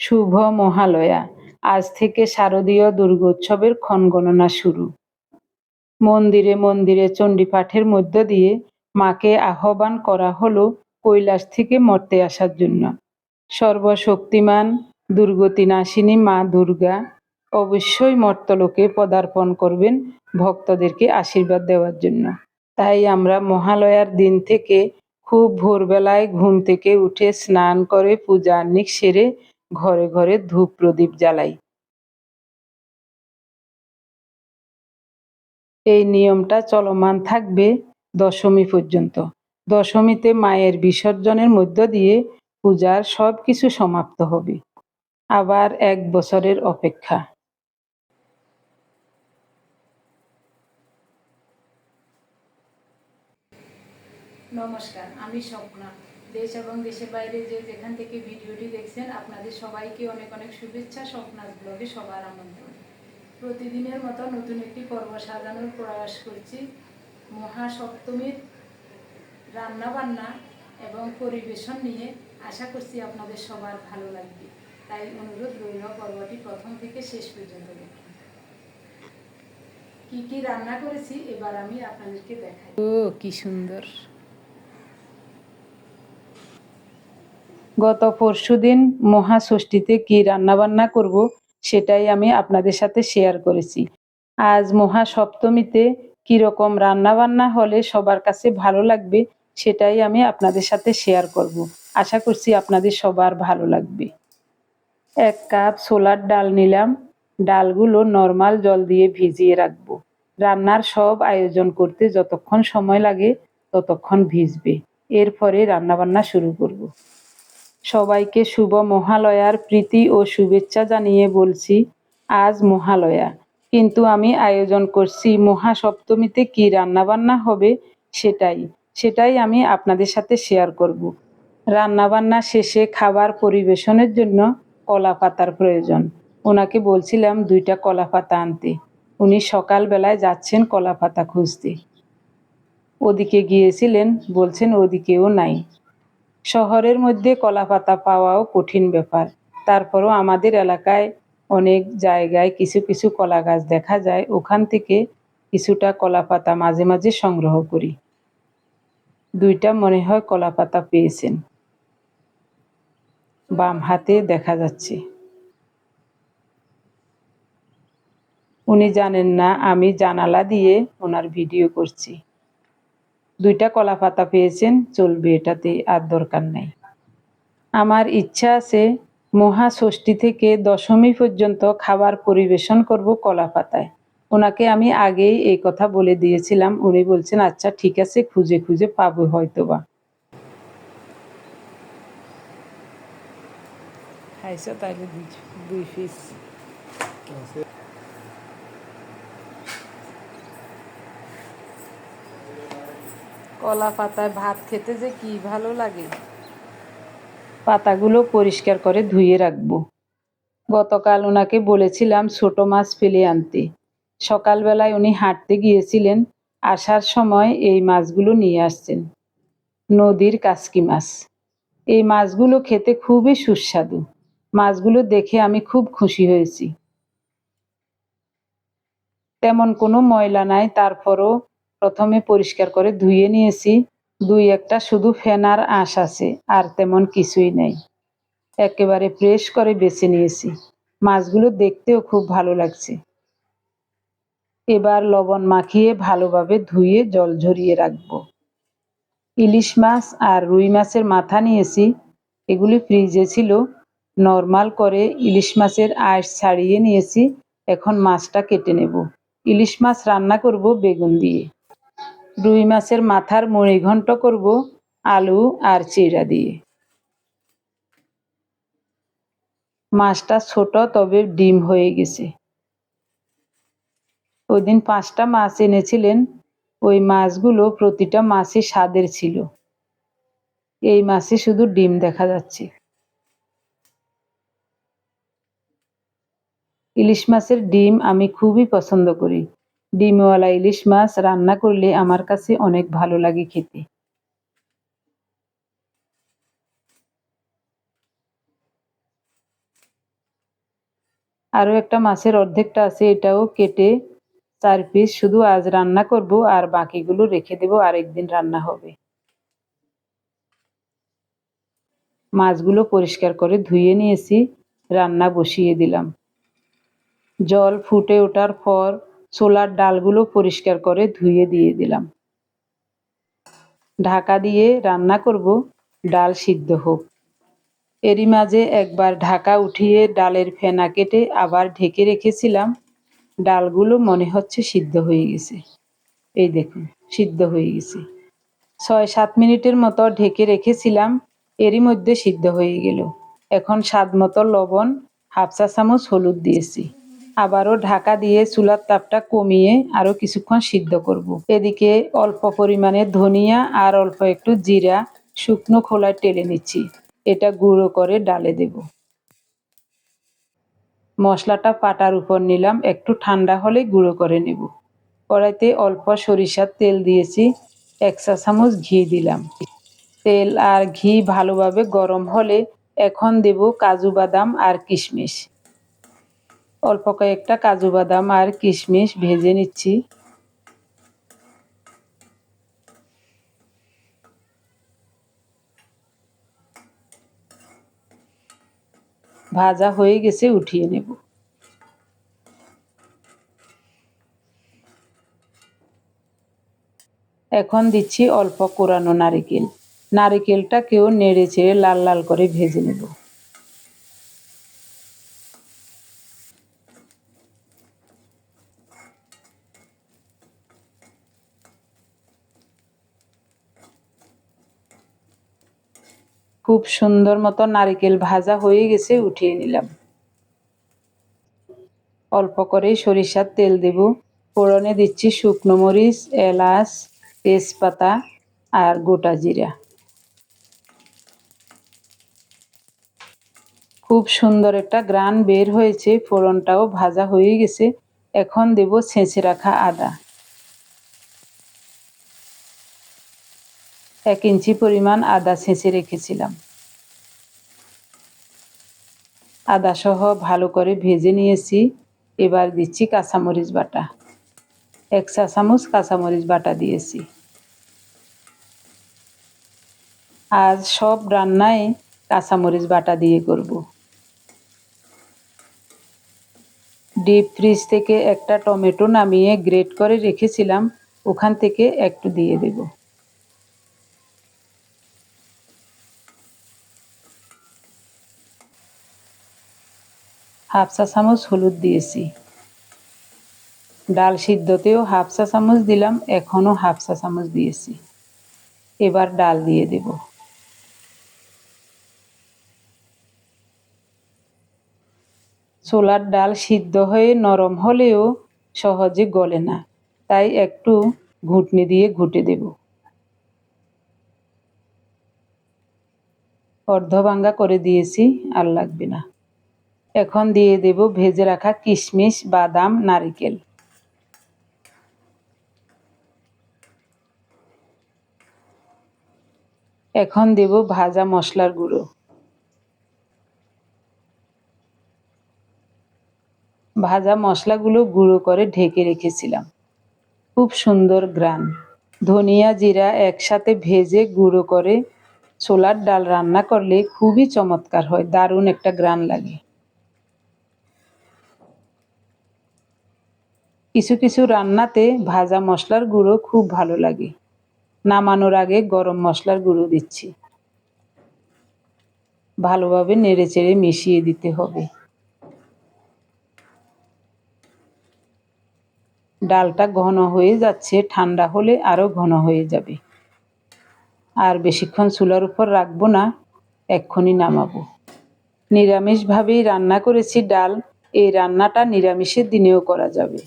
শুভ মহালয়া। আজ থেকে শারদীয় দুর্গোৎসবের ক্ষণগণনা শুরু। মন্দিরে মন্দিরে চণ্ডীপাঠের মধ্য দিয়ে মাকে আহ্বান করা হলো কৈলাস থেকে মর্তে আসার জন্য। সর্বশক্তিমান দুর্গতিনাশিনী মা দুর্গা অবশ্যই মর্তলোকে পদার্পণ করবেন ভক্তদেরকে আশীর্বাদ দেওয়ার জন্য। তাই আমরা মহালয়ার দিন থেকে খুব ভোরবেলায় ঘুম থেকে উঠে স্নান করে পূজা আহ্নিক সেরে ঘরে ঘরে ধূপ প্রদীপ জ্বালাই। এই নিয়মটা চলমান থাকবে দশমী পর্যন্ত। দশমীতে মায়ের বিসর্জনের মধ্য দিয়ে পূজার সব কিছু সমাপ্ত হবে। আবার এক বছরের অপেক্ষা। নমস্কার, আমি স্বপ্না। দেশ এবং দেশের বাইরে যে যেখান থেকে ভিডিওটি দেখছেন, আপনাদের সবাইকে অনেক অনেক শুভেচ্ছা স্বপ্নার ব্লগে সবার আমন্ত্রণ। প্রতিদিনের মতো নতুন একটি পর্ব সাজানোর প্রয়াস করছি। মহাসপ্তমীর রান্না বান্না এবং পরিবেশন নিয়ে আশা করছি আপনাদের সবার ভালো লাগবে। তাই অনুরোধ রইল পর্বটি প্রথম থেকে শেষ পর্যন্ত কি কি রান্না করেছি, এবার আমি আপনাদেরকে দেখাই। ও, কি সুন্দর। গত পরশু পরশুদিন মহাষষ্ঠীতে কি রান্নাবান্না করব সেটাই আমি আপনাদের সাথে শেয়ার করেছি। আজ মহা মহাসপ্তমীতে কীরকম রান্নাবান্না হলে সবার কাছে ভালো লাগবে সেটাই আমি আপনাদের সাথে শেয়ার করব। আশা করছি আপনাদের সবার ভালো লাগবে। এক কাপ ছোলার ডাল নিলাম। ডালগুলো নর্মাল জল দিয়ে ভিজিয়ে রাখব। রান্নার সব আয়োজন করতে যতক্ষণ সময় লাগে ততক্ষণ ভিজবে। এরপরে রান্নাবান্না শুরু করব। সবাইকে শুভ মহালয়ার প্রীতি ও শুভেচ্ছা জানিয়ে বলছি, আজ মহালয়া। কিন্তু আমি আয়োজন করছি মহাসপ্তমীতে কি রান্নাবান্না হবে সেটাই সেটাই আমি আপনাদের সাথে শেয়ার করব। রান্নাবান্না শেষে খাবার পরিবেশনের জন্য কলা পাতার প্রয়োজন। ওনাকে বলছিলাম দুইটা কলা পাতা আনতে। উনি সকালবেলায় যাচ্ছেন কলা পাতা খুঁজতে। ওদিকে গিয়েছিলেন, বলছেন ওদিকেও নাই। শহরের মধ্যে কলা পাতা পাওয়াও কঠিন ব্যাপার। তারপরও আমাদের এলাকায় অনেক জায়গায় কিছু কিছু কলা গাছ দেখা যায়। ওখান থেকে কিছুটা কলা পাতা মাঝে মাঝে সংগ্রহ করি। দুইটা মনে হয় কলা পাতা পেয়েছেন। বাম হাতে দেখা যাচ্ছে। উনি জানেন না, আমি জানালা দিয়ে ওনার ভিডিও করছি। দুইটা কলা পাতা পেয়েছেন, চলবে এটাতে আর দরকার নেই। আমার ইচ্ছা আছে মহাষষ্ঠী থেকে দশমী পর্যন্ত খাবার পরিবেশন করব কলা পাতায়। ওনাকে আমি আগেই এই কথা বলে দিয়েছিলাম। উনি বলছেন আচ্ছা ঠিক আছে, খুঁজে খুঁজে পাবো হয়তো বা দুই পিস কলা পাতায় ভাত খেতে যে কি ভালো লাগে? পাতাগুলো পরিষ্কার করে ধুয়ে রাখব। গতকাল ওনাকে বলেছিলাম ছোট মাছ ফেলে আনতে। সকালবেলায় উনি হাঁটতে গিয়েছিলেন, আসার সময় এই মাছগুলো নিয়ে আসছেন। নদীর কাসকি মাছ। এই মাছগুলো খেতে খুবই সুস্বাদু। মাছগুলো দেখে আমি খুব খুশি হয়েছি। তেমন কোনো ময়লা নাই, তারপরও প্রথমে পরিষ্কার করে ধুয়ে নিয়েছি। দুই একটা শুধু ফেনার আঁশ আছে, আর তেমন কিছুই নেই। একেবারে ফ্রেশ করে বেছে নিয়েছি। মাছগুলো দেখতেও খুব ভালো লাগছে। এবার লবণ মাখিয়ে ভালোভাবে ধুয়ে জল ঝরিয়ে রাখব। ইলিশ মাছ আর রুই মাছের মাথা নিয়েছি। এগুলি ফ্রিজে ছিল। নর্মাল করে ইলিশ মাছের আঁশ ছাড়িয়ে নিয়েছি। এখন মাছটা কেটে নেব। ইলিশ মাছ রান্না করব বেগুন দিয়ে। রুই মাছের মাথার মুড়ি ঘন্ট করব, আলু আর চিড়া দিয়ে। মাছটা ছোট, তবে ডিম হয়ে গেছে। ওই দিন পাঁচটা মাছ এনেছিলেন। ওই মাছগুলো প্রতিটা মাছই স্বাদের ছিল। এই মাছে শুধু ডিম দেখা যাচ্ছে। ইলিশ মাছের ডিম আমি খুবই পছন্দ করি। ডিমওয়ালা ইলিশ মাছ রান্না করলে আমার কাছে অনেক ভালো লাগে খেতে। আরও একটা মাছের অর্ধেকটা আছে, এটাও কেটে চার পিস শুধু আজ রান্না করব আর বাকিগুলো রেখে দেবো, আরেকদিন রান্না হবে। মাছগুলো পরিষ্কার করে ধুয়ে নিয়েছি, রান্না বসিয়ে দিলাম। জল ফুটে ওঠার পর ছোলার ডালগুলো পরিষ্কার করে ধুয়ে দিয়ে দিলাম। ঢাকা দিয়ে রান্না করব, ডাল সিদ্ধ হোক। এরই মাঝে একবার ঢাকা উঠিয়ে ডালের ফেনা কেটে আবার ঢেকে রেখেছিলাম। ডালগুলো মনে হচ্ছে সিদ্ধ হয়ে গেছে। এই দেখুন, সিদ্ধ হয়ে গেছে। ছয় সাত মিনিটের মতো ঢেকে রেখেছিলাম, এরই মধ্যে সিদ্ধ হয়ে গেল। এখন স্বাদ মতো লবণ, হাফ চা চামচ হলুদ দিয়েছি। আবারও ঢাকা দিয়ে চুলার তাপটা কমিয়ে আরও কিছুক্ষণ সিদ্ধ করব। এদিকে অল্প পরিমাণে ধনিয়া আর অল্প একটু জিরা শুকনো খোলায় টেলে নিচ্ছি। এটা গুঁড়ো করে ডালে দেব। মশলাটা পাটার উপর নিলাম, একটু ঠান্ডা হলে গুঁড়ো করে নেব। কড়াইতে অল্প সরিষার তেল দিয়েছি, এক চা চামচ ঘি দিলাম। তেল আর ঘি ভালোভাবে গরম হলে এখন দেব কাজু বাদাম আর কিশমিশ। অল্প কয়েকটা কাজু বাদাম আর কিশমিশ ভেজে নিচ্ছি। ভাজা হয়ে গেছে, উঠিয়ে নেব। এখন দিচ্ছি অল্প কোরানো নারিকেল। নারিকেলটাকেও নেড়ে চেড়ে লাল লাল করে ভেজে নেব। খুব সুন্দর মতো নারিকেল ভাজা হয়ে গেছে, উঠিয়ে নিলাম। অল্প করেই সরিষার তেল দেব। ফোড়নে দিচ্ছি শুকনো মরিচ, এলাচ, তেজপাতা আর গোটা জিরা। খুব সুন্দর একটা গ্রান বের হয়েছে, ফোড়নটাও ভাজা হয়ে গেছে। এখন দেব ছেঁচে রাখা আদা। এক ইঞ্চি পরিমাণ আদা ছেঁচে রেখেছিলাম। আদা সহ ভালো করে ভেজে নিয়েছি। এবার দিচ্ছি কাঁচামরিচ বাটা। এক চা চামচ কাঁচামরিচ বাটা দিয়েছি। আজ সব রান্নায় কাঁচামরিচ বাটা দিয়ে করব। ডিপ ফ্রিজ থেকে একটা টমেটো নামিয়ে গ্রেট করে রেখেছিলাম। ওখান থেকে একটু দিয়ে দেবো। হাফ চা চামচ হলুদ দিয়েছি। ডাল সিদ্ধতেও হাফ চা চামচ দিলাম, এখনও হাফ চা চামচ দিয়েছি। এবার ডাল দিয়ে দেব। ছোলার ডাল সিদ্ধ হয়ে নরম হলেও সহজে গলে না, তাই একটু ঘুটনি দিয়ে ঘুটে দেব। অর্ধভাঙ্গা করে দিয়েছি, আর লাগবে না। এখন দিয়ে দেব ভেজে রাখা কিশমিশ, বাদাম, নারিকেল। এখন দেব ভাজা মশলার গুঁড়ো। ভাজা মশলাগুলো গুঁড়ো করে ঢেকে রেখেছিলাম। খুব সুন্দর গ্রান। ধনিয়া জিরা একসাথে ভেজে গুঁড়ো করে ছোলার ডাল রান্না করলে খুবই চমৎকার হয়, দারুণ একটা গ্রান লাগে। কিছু কিছু রান্নাতে ভাজা মশলার গুঁড়ো খুব ভালো লাগে। নামানোর আগে গরম মশলার গুঁড়ো দিচ্ছি। ভালোভাবে নেড়ে চেড়ে মিশিয়ে দিতে হবে। ডালটা ঘন হয়ে যাচ্ছে, ঠান্ডা হলে আরও ঘন হয়ে যাবে। আর বেশিক্ষণ চুলার উপর রাখব না, এক্ষুনি নামাবো। নিরামিষভাবেই রান্না করেছি ডাল, এই রান্নাটা নিরামিষের দিনেও করা যাবে।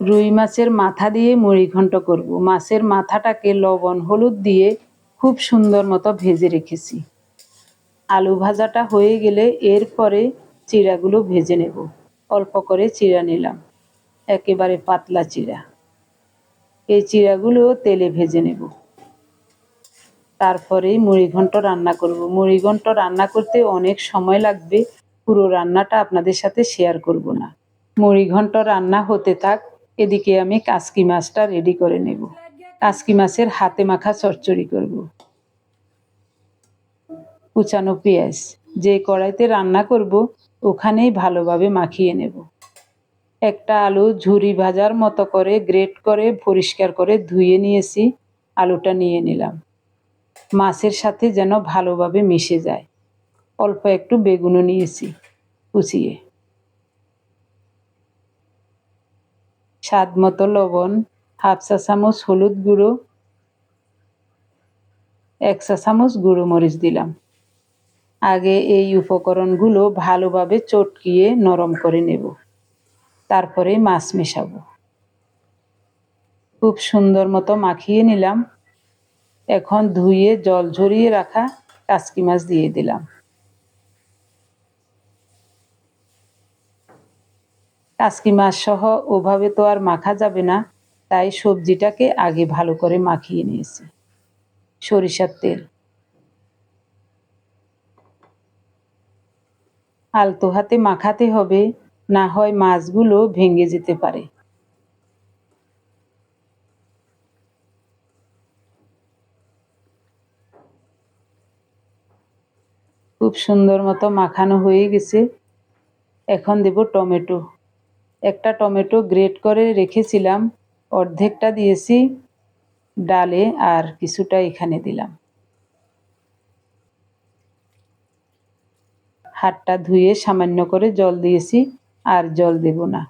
রুই মাছের মাথা দিয়ে মুড়ি ঘন্ট করব। মাছের মাথাটাকে লবণ, হলুদ দিয়ে খুব সুন্দর মতো ভেজে রেখেছি। আলু ভাজাটা হয়ে গেলে এরপরে চিড়াগুলো ভেজে নেব। অল্প করে চিড়া নিলাম। একেবারে পাতলা চিড়া। এই চিড়াগুলো তেলে ভেজে নেব। তারপরে মুড়িঘণ্ট রান্না করব। মুড়িঘণ্ট রান্না করতে অনেক সময় লাগবে। পুরো রান্নাটা আপনাদের সাথে শেয়ার করব না। মুড়ি ঘন্ট রান্না হতে থাক। এদিকে আমি কাসকি মাছটা রেডি করে নেব। কাসকি মাছের হাতে মাখা চচ্চড়ি করব। কুচানো পেঁয়াজ, যে কড়াইতে রান্না করব, ওখানেই ভালোভাবে মাখিয়ে নেব। একটা আলু ঝুরি ভাজার মতো করে গ্রেট করে পরিষ্কার করে ধুয়ে নিয়েছি, আলুটা নিয়ে নিলাম। মাছের সাথে যেন ভালোভাবে মিশে যায়। অল্প একটু বেগুনও নিয়েছি, কুচিয়ে। স্বাদ মতো লবণ, হাফ চা চামচ হলুদ গুঁড়ো, এক চা চামচ গুঁড়ো মরিচ দিলাম। আগে এই উপকরণগুলো ভালোভাবে চটকিয়ে নরম করে নেব। তারপরে মাছ মেশাবো। খুব সুন্দর মতো মাখিয়ে নিলাম। এখন ধুয়ে জল ঝরিয়ে রাখা কাসকি মাছ দিয়ে দিলাম। কাসকি মাছ সহ ওভাবে তো আর মাখা যাবে না, তাই সবজিটাকে আগে ভালো করে মাখিয়ে নিয়েছি। সরিষার তেল। আলতো হাতে মাখাতে হবে, না হয় মাছগুলো ভেঙে যেতে পারে। খুব সুন্দর মতো মাখানো হয়ে গেছে। এখন দেব টমেটো। একটা টমেটো গ্রেট করে রেখেছিলাম, অর্ধেকটা দিয়েছি ডালে আর কিছুটা এখানে দিলাম। হাতটা ধুয়ে সামান্য করে জল দিয়েছি, আর জল দেব না।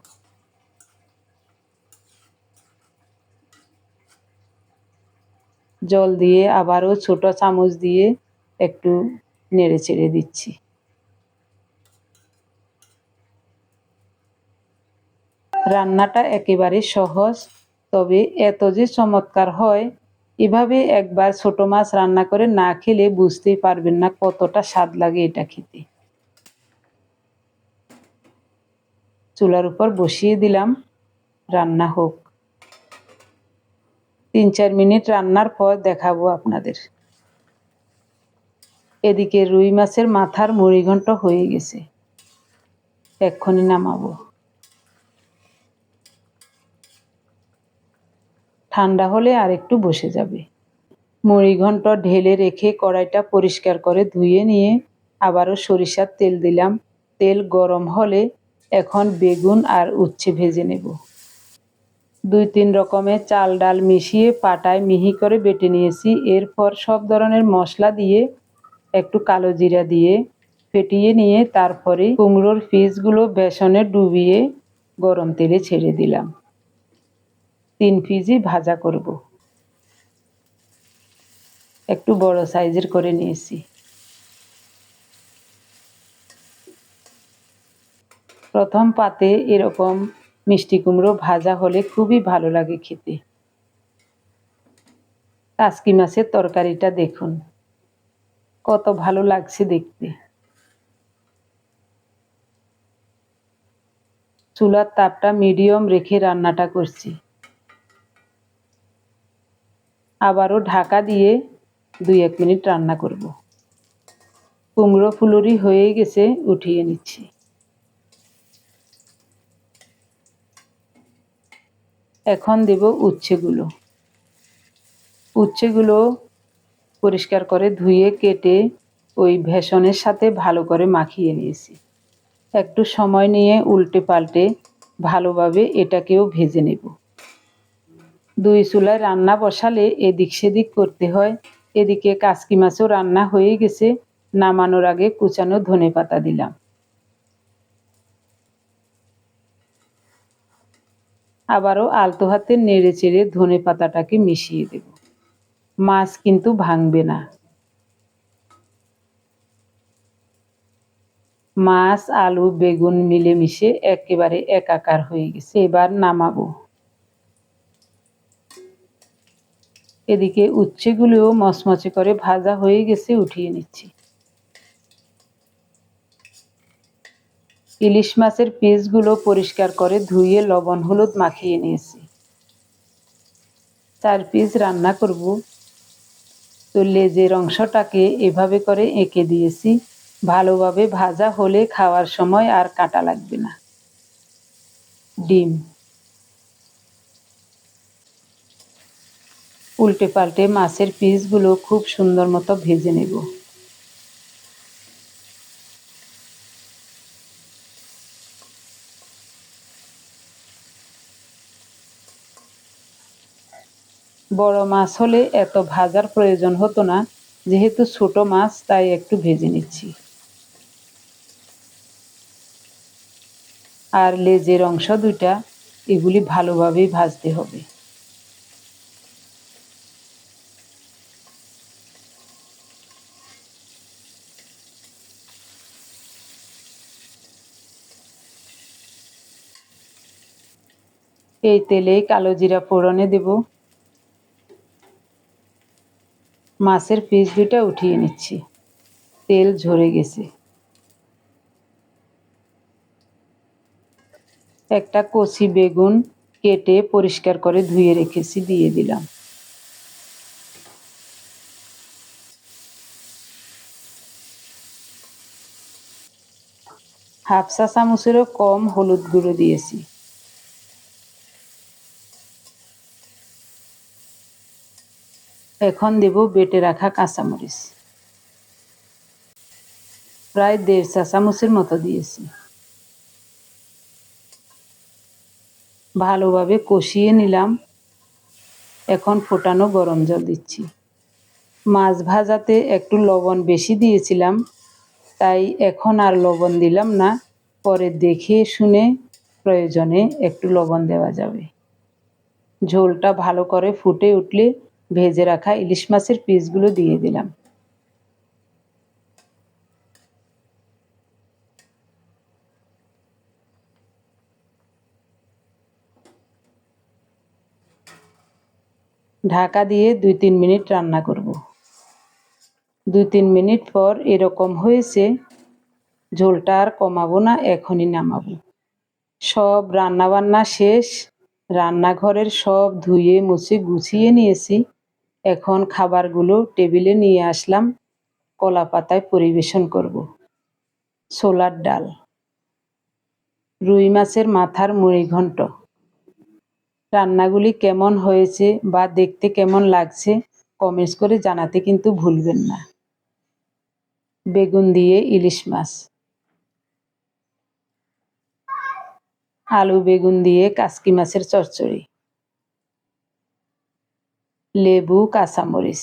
জল দিয়ে আবারও ছোট চামচ দিয়ে একটু নেড়ে চেড়ে দিচ্ছি। রান্নাটা একেবারে সহজ। তবে এত যে চমৎকার হয়, এভাবে একবার ছোট মাছ রান্না করে না খেলে বুঝতেই পারবেন না কতটা স্বাদ লাগে এটা খেতে। চুলার উপর বসিয়ে দিলাম, রান্না হোক। তিন চার মিনিট রান্নার পর দেখাবো আপনাদের। এদিকে রুই মাছের মাথার মুড়িঘণ্ট হয়ে গেছে। এক্ষুনি নামাবো। ঠান্ডা হলে আর একটু বসে যাবে। মুড়িঘণ্ট ঢেলে রেখে কড়াইটা পরিষ্কার করে ধুয়ে নিয়ে আবারও সরিষার তেল দিলাম। তেল গরম হলে এখন বেগুন আর উচ্ছে ভেজে নেব। দুই তিন রকমের চাল ডাল মিশিয়ে পাটায় মিহি করে বেটে নিয়েছি। এরপর সব ধরনের মশলা দিয়ে একটু কালো জিরা দিয়ে ফেটিয়ে নিয়ে তারপরে কুমড়োর পিসগুলো বেসনে ডুবিয়ে গরম তেলে ছেড়ে দিলাম। তিন পিসই ভাজা করব। একটু বড় সাইজের করে নিয়েছি। প্রথম পাতে এরকম মিষ্টি কুমড়ো ভাজা হলে খুবই ভালো লাগে খেতে। কাসকি মাছের তরকারিটা দেখুন। কত ভালো লাগছে দেখতে। চুলার তাপটা মিডিয়াম রেখে রান্নাটা করছি। আবারও ঢাকা দিয়ে দুই এক মিনিট রান্না করব। কুমড়ো ফুলুরি হয়ে গেছে, উঠিয়ে নিচ্ছি। এখন দেব উচ্ছেগুলো। উচ্ছেগুলো পরিষ্কার করে ধুয়ে, কেটে ওই ভেষনের সাথে ভালো করে মাখিয়ে নিয়েছি। একটু সময় নিয়ে উল্টে পাল্টে ভালোভাবে এটাকেও ভেজে নেব। দুই চুলায় রান্না বসালে এদিক সেদিক করতে হয়। এদিকে কাসকি মাছও রান্না হয়ে গেছে। নামানোর আগে কুচানো ধনে পাতা দিলাম। আবারও আলতো হাতে নেড়ে চেড়ে ধনে পাতাটাকে মিশিয়ে দেব। মাছ কিন্তু ভাঙবে না। মাছ, আলু, বেগুন মিলেমিশে একেবারে একাকার হয়ে গেছে। এবার নামাবো। এদিকে উচ্ছেগুলোও মচমচে করে ভাজা হয়ে গেছে, উঠিয়ে নিচ্ছি। ইলিশ মাছের পিসগুলো পরিষ্কার করে ধুয়ে লবণ হলুদ মাখিয়ে নিয়েছি। চার পিস রান্না করব। তো লেজের অংশটাকে এভাবে করে এঁকে দিয়েছি। ভালোভাবে ভাজা হলে খাওয়ার সময় আর কাটা লাগবে না। ডিম। উল্টে পাল্টে মাছের পিসগুলো খুব সুন্দর মতো ভেজে নেব। বড় মাছ হলে এত ভাজার প্রয়োজন হতো না, যেহেতু ছোট মাছ, তাই একটু ভেজে নিচ্ছি। আর লেজের অংশ দুইটা, এগুলি ভালোভাবেই ভাজতে হবে। এই তেলে কালো জিরা ফোড়নে দেব। মাছের পিস দুটা উঠিয়ে নিচ্ছি। তেল ঝরে গেছে। একটা কচি বেগুন কেটে পরিষ্কার করে ধুয়ে রেখেছি, দিয়ে দিলাম। হাফ চা চামচেরও কম হলুদ গুঁড়ো দিয়েছি। এখন দেব বেটে রাখা কাঁচামরিচ। প্রায় দেড় চা চামচের মতো দিয়েছি। ভালোভাবে কষিয়ে নিলাম। এখন ফোটানো গরম জল দিচ্ছি। মাছ ভাজাতে একটু লবণ বেশি দিয়েছিলাম, তাই এখন আর লবণ দিলাম না। পরে দেখে শুনে প্রয়োজনে একটু লবণ দেওয়া যাবে। ঝোলটা ভালো করে ফুটে উঠলে ভেজে রাখা ইলিশ মাছের পিসগুলো দিয়ে দিলাম। ঢাকা দিয়ে দুই তিন মিনিট রান্না করব। দুই তিন মিনিট পর এরকম হয়েছে, ঝোলটা আর কমাবো না, এখনই নামাবো। সব রান্না বান্না শেষ, রান্নাঘরের সব ধুয়ে মুছে গুছিয়ে নিয়েছি। এখন খাবারগুলো টেবিলে নিয়ে আসলাম, কলা পাতায় পরিবেশন করব। ছোলার ডাল। রুই মাছের মাথার মুড়ি ঘন্ট। রান্নাগুলি কেমন হয়েছে বা দেখতে কেমন লাগছে কমেন্টস করে জানাতে কিন্তু ভুলবেন না। বেগুন দিয়ে ইলিশ মাছ। আলু, বেগুন দিয়ে কাসকি মাছের চচ্চড়ি। লেবু কাঁচামরিচ।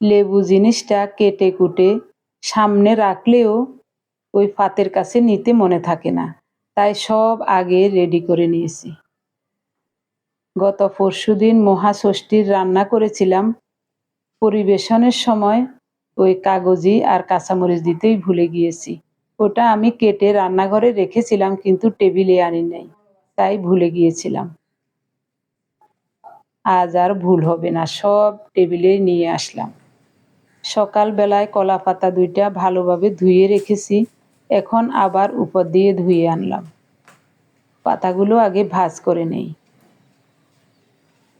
লেবু জিনিসটা কেটে কুটে সামনে রাখলেও ওই ফাতের কাছে নিতে মনে থাকে না। তাই সব আগে রেডি করে নিয়েছি। গত পরশুদিন মহাষষ্ঠীর রান্না করেছিলাম। পরিবেশনের সময় ওই কাগজি আর কাঁচামরিচ দিতেই ভুলে গিয়েছি। ওটা আমি কেটে রান্নাঘরে রেখেছিলাম কিন্তু টেবিলে আনি নাই, তাই ভুলে গিয়েছিলাম। আজ আর ভুল হবে না, সব টেবিলে নিয়ে আসলাম। সকালবেলায় কলা পাতা দুইটা ভালোভাবে ধুয়ে রেখেছি, এখন আবার উপর দিয়ে ধুয়ে আনলাম। পাতাগুলো আগে ভাজ করে নেই।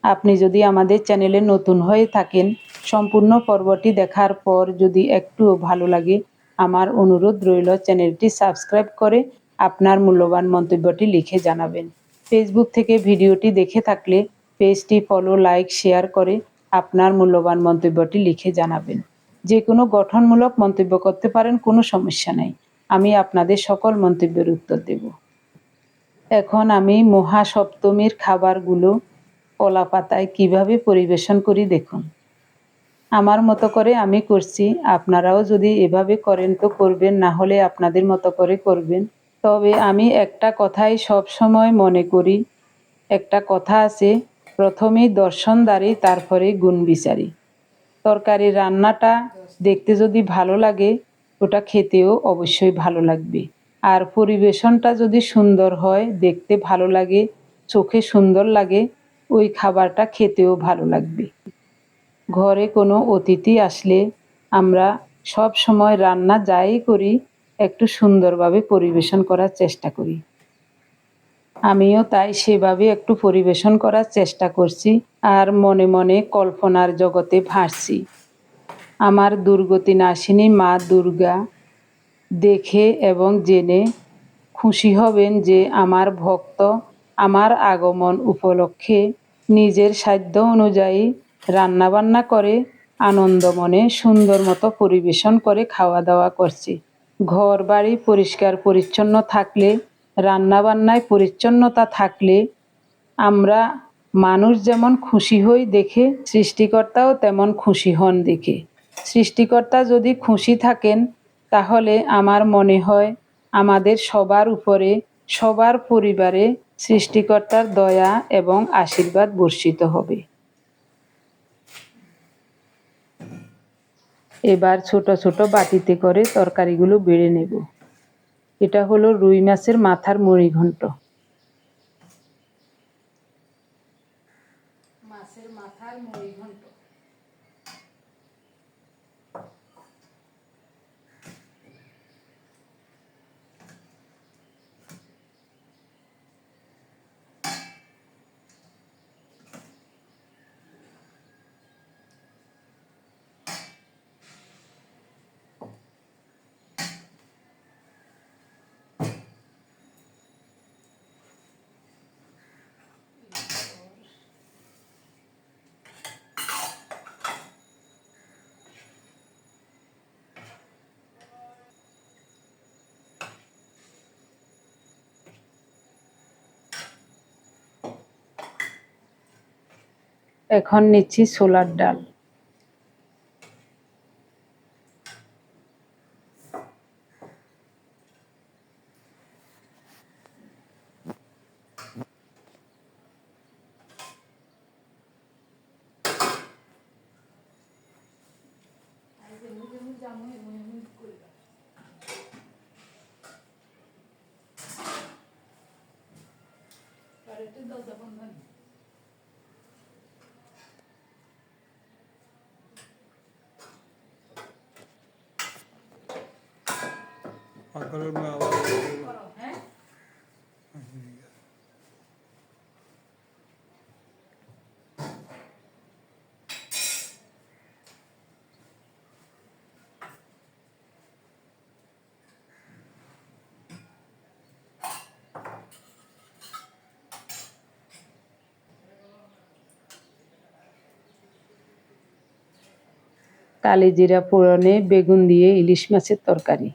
আপনি যদি আমাদের চ্যানেলে নতুন হয়ে থাকেন, সম্পূর্ণ পর্বটি দেখার পর যদি একটুও ভালো লাগে, আমার অনুরোধ রইল চ্যানেলটি সাবস্ক্রাইব করে আপনার মূল্যবান মন্তব্যটি লিখে জানাবেন। ফেসবুক থেকে ভিডিওটি দেখে থাকলে পেজটি ফলো লাইক শেয়ার করে আপনার মূল্যবান মন্তব্যটি লিখে জানাবেন। যে কোনো গঠনমূলক মন্তব্য করতে পারেন, কোনো সমস্যা নেই। আমি আপনাদের সকল মন্তব্যের উত্তর দেব। এখন আমি মহাসপ্তমীর খাবারগুলো কলা পাতায় কীভাবে পরিবেশন করি দেখুন। আমার মতো করে আমি করছি। আপনারাও যদি এভাবে করেন তো করবেন, না হলে আপনাদের মতো করে করবেন। তবে আমি একটা কথাই সব সময় মনে করি, একটা কথা আছে প্রথমেই দর্শনদারি তারপরে গুণ বিচারি। তরকারি রান্নাটা দেখতে যদি ভালো লাগে, ওটা খেতেও অবশ্যই ভালো লাগবে। আর পরিবেশনটা যদি সুন্দর হয়, দেখতে ভালো লাগে, চোখে সুন্দর লাগে, ওই খাবারটা খেতেও ভালো লাগবে। ঘরে কোনো অতিথি আসলে আমরা সব সময় রান্না যাই করি, একটু সুন্দরভাবে পরিবেশন করার চেষ্টা করি। আমিও তাই সেভাবে একটু পরিবেশন করার চেষ্টা করছি আর মনে মনে কল্পনার জগতে ভাসছি। আমার দুর্গতি নাশিনী মা দুর্গা দেখে এবং জেনে খুশি হবেন যে আমার ভক্ত আমার আগমন উপলক্ষে নিজের সাধ্য অনুযায়ী রান্নাবান্না করে, আনন্দ মনে সুন্দর মতো পরিবেশন করে খাওয়া দাওয়া করছি। ঘর বাড়ি পরিষ্কার পরিচ্ছন্ন থাকলে রান্নাবান্নায় পরিচ্ছন্নতা থাকলে আমরা মানুষ যেমন খুশি হই দেখে, সৃষ্টিকর্তাও তেমন খুশি হন দেখে। সৃষ্টিকর্তা যদি খুশি থাকেন, তাহলে আমার মনে হয় আমাদের সবার উপরে, সবার পরিবারে সৃষ্টিকর্তার দয়া এবং আশীর্বাদ বর্ষিত হবে। এবার ছোট ছোট বাটিতে করে তরকারিগুলো বেড়ে নেব। এটা হলো রুই মাছের মাথার মুড়ি ঘন্ট মাছের মাথার মুড়ি ঘন্ট এখন নিচ্ছি ছোলার ডাল। করো হ্যাঁ কালিজিরা বেগুন দিয়ে ইলিশ মাছের তরকারি।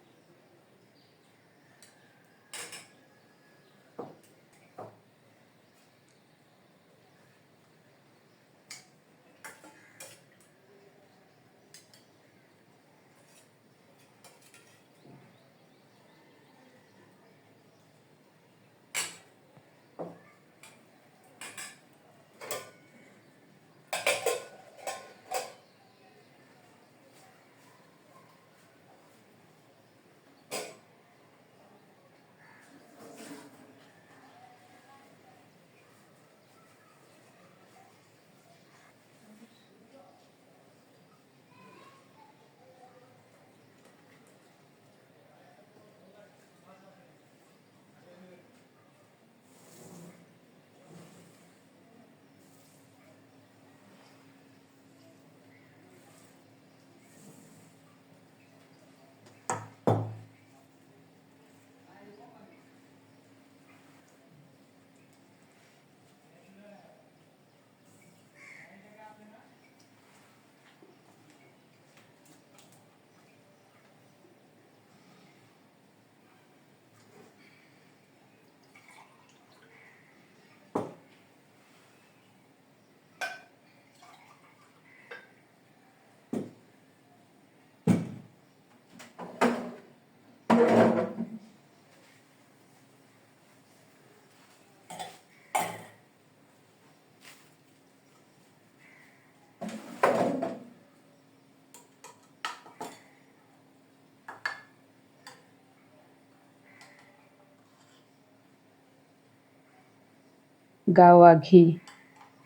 গাওয়া ঘি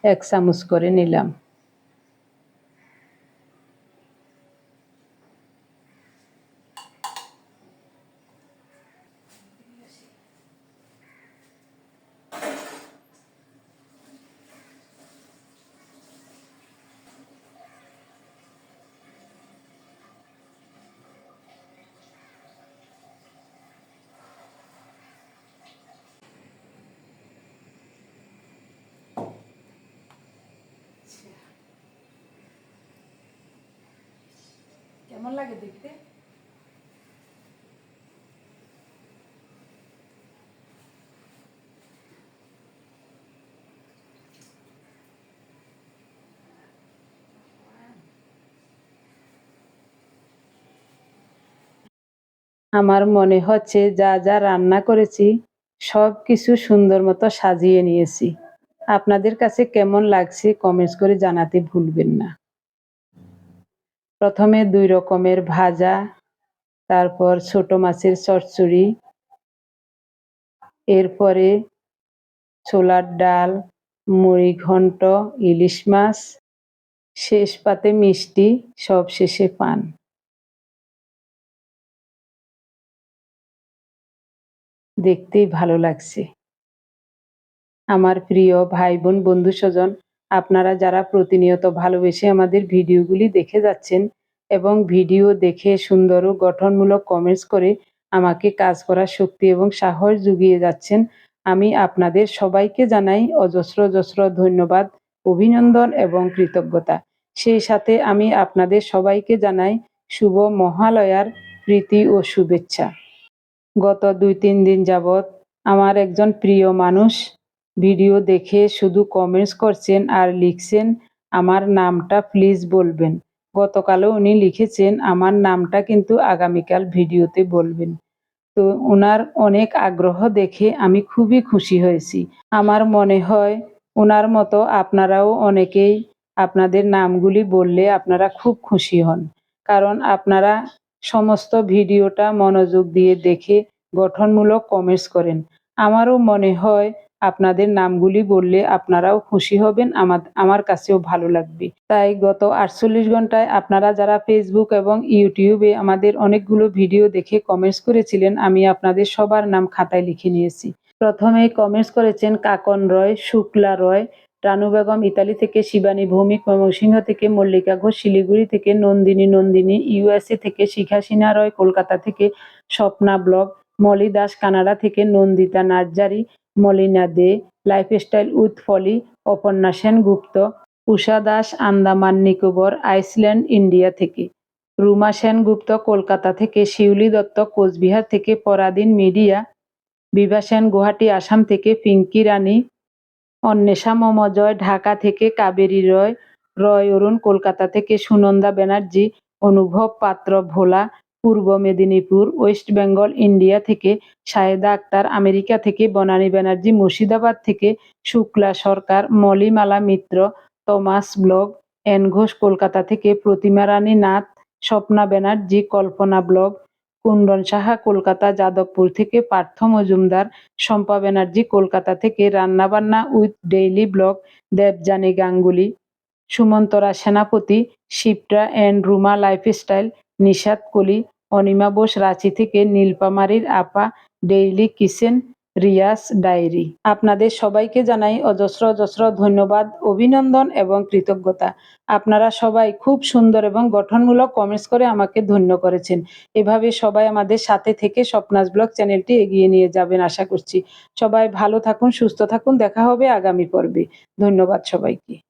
এক চামচ করে নিলাম। আমার মনে হচ্ছে যা যা রান্না করেছি, সব কিছু সুন্দর মতো সাজিয়ে নিয়েছি। আপনাদের কাছে কেমন লাগছে কমেন্টস করে জানাতে ভুলবেন না। প্রথমে দুই রকমের ভাজা, তারপর ছোট মাছের চচ্চড়ি, এরপরে ছোলার ডাল, মুড়ি ঘন্ট, ইলিশ মাছ, শেষ পাতে মিষ্টি, সব শেষে পান। দেখতেই ভালো লাগছে। আমার প্রিয় ভাই বোন বন্ধু স্বজন আপনারা যারা প্রতিনিয়ত ভালোবেসে আমাদের ভিডিওগুলি দেখে যাচ্ছেন এবং ভিডিও দেখে সুন্দর ও গঠনমূলক কমেন্টস করে আমাকে কাজ করার শক্তি এবং সাহস জুগিয়ে যাচ্ছেন, আমি আপনাদের সবাইকে জানাই অজস্র অজস্র ধন্যবাদ, অভিনন্দন এবং কৃতজ্ঞতা। সেই সাথে আমি আপনাদের সবাইকে জানাই শুভ মহালয়ার প্রীতি ও শুভেচ্ছা। গত দুই তিন দিন যাবৎ আমার একজন প্রিয় মানুষ ভিডিও দেখে শুধু কমেন্টস করছেন আর লিখছেন, আমার নামটা প্লিজ বলবেন। গতকালও উনি লিখেছেন, আমার নামটা কিন্তু আগামীকাল ভিডিওতে বলবেন। তো ওনার অনেক আগ্রহ দেখে আমি খুবই খুশি হয়েছি। আমার মনে হয় ওনার মতো আপনারাও অনেকেই আপনাদের নামগুলি বললে আপনারা খুব খুশি হন। কারণ আপনারা সমস্ত ভিডিওটা মনোযোগ দিয়ে দেখে গঠনমূলক কমেন্টস করেন। আমারও মনে হয় আপনাদের নামগুলি বললে আপনারাও খুশি হবেন, আমার আমার কাছেও ভালো লাগবে। তাই গত আটচল্লিশ ঘন্টায় আপনারা যারা ফেসবুক এবং ইউটিউবে আমাদের অনেকগুলো ভিডিও দেখে কমেন্টস করেছিলেন, আমি আপনাদের সবার নাম খাতায় লিখে নিয়েছি। প্রথমে কমেন্টস করেছেন কাকন রয়, শুক্লা রয় রানু বেগম ইতালি থেকে শিবানী, ভৌমিক ময়মনসিংহ থেকে মল্লিকা ঘোষ, শিলিগুড়ি থেকে নন্দিনী নন্দিনী ইউএসএ থেকে শিখা সিনহা রয়, কলকাতা থেকে স্বপ্না ব্লগ, মলি দাস কানাডা থেকে Nandita Narzary, Molina Dey, lifestyle with Foli, Aparna Sengupta, Usha Das, Andaman Nicobar, island, India থেকে রুমা সেনগুপ্ত, কলকাতা থেকে শিউলি দত্ত, কোচবিহার থেকে পরাদিন মিডিয়া, বিভা সেন, গুয়াহাটি, আসাম থেকে পিঙ্কি রানী অন্বেষা মমজয় ঢাকা থেকে কাবেরী রয় রয় অরুণ কলকাতা থেকে সুনন্দা ব্যানার্জি, অনুভব পাত্র ভোলা, পূর্ব মেদিনীপুর, ওয়েস্ট বেঙ্গল, ইন্ডিয়া থেকে সায়েদা আক্তার, আমেরিকা থেকে বনানী ব্যানার্জি, মুর্শিদাবাদ থেকে শুক্লা সরকার, মলিমালা মিত্র, তমাস ব্লগ, এন ঘোষ কলকাতা থেকে প্রতিমা রানী নাথ, স্বপ্না ব্যানার্জি, কল্পনা ব্লগ কুন্দন সাহা কলকাতা, যাদবপুর থেকে পার্থ মজুমদার, শম্পা ব্যানার্জি কলকাতা থেকে রান্নাবান্না with daily blog Debjani Ganguly, Sumantra Senapati, Shipra and Ruma lifestyle Nishad Koli, Anima Bose Ranchi থেকে নীলপামারির আপা, ডেইলি কিচেন রিয়াস ডায়েরি। আপনাদের সবাইকে জানাই অজস্র অজস্র ধন্যবাদ, অভিনন্দন এবং কৃতজ্ঞতা। আপনারা সবাই খুব সুন্দর এবং গঠনমূলক কমেন্টস করে আমাকে ধন্য করেছেন। এভাবে সবাই আমাদের সাথে থেকে স্বপ্নাস ব্লগ চ্যানেলটি এগিয়ে নিয়ে যাবেন আশা করছি। সবাই ভালো থাকুন, সুস্থ থাকুন, দেখা হবে আগামী পর্বে। ধন্যবাদ সবাইকে।